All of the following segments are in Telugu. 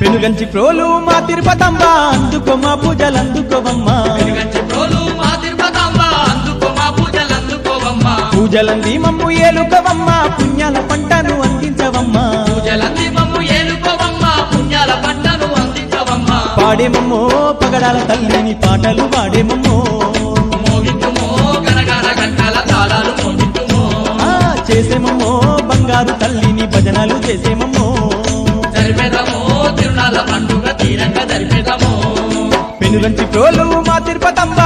పెనుగంచి ప్రోలు మా తిరుపతమ్మ అందుకో మా పూజలు అందుకోవమ్మా వెలుగంచి ప్రోలు మా తిరుపతమ్మ అందుకో మా పూజలు అందుకోవమ్మా పూజలంది మమ్ము ఏలుకవమ్మా పుణ్యాల పంటను అందించవమ్మా. పాడేమమ్మో పగడాల తల్లిని పాటలు పాడేమమ్మో చేసేమమ్మో బంగారు తల్లిని భజనలు చేసేమమ్మో పండుగ తీరంగా పెనుగంచి ప్రోలు మా Tirupatamma.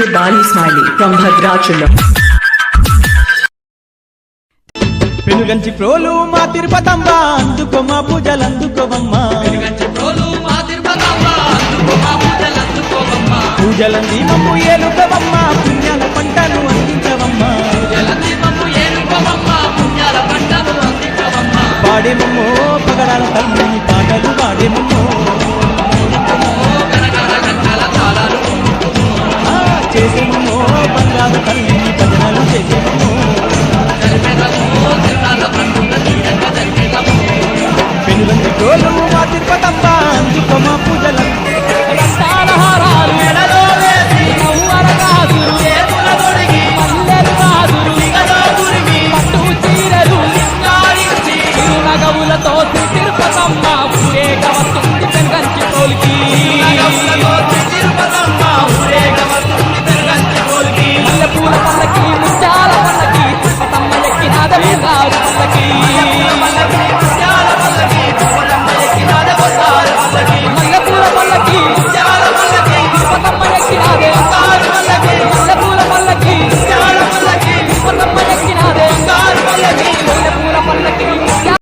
DJ Bali Smiley from Bhadrachalam. Penuganchi Prolu మా తిరుపతమ్మ అందుకో మా పూజలు అందుకోవమ్మా వెలుగంచి ప్రోలు మా తిరుపతమ్మ అందుకో మా పూజలు అందుకోవమ్మా పూజలంది మమ్ము ఏలుకవమ్మా పుణ్యాల పంటను అందించవమ్మా. పాడేమమ్మో పగడాల తల్లిని పాటలు పాడేమమ్మో la tosse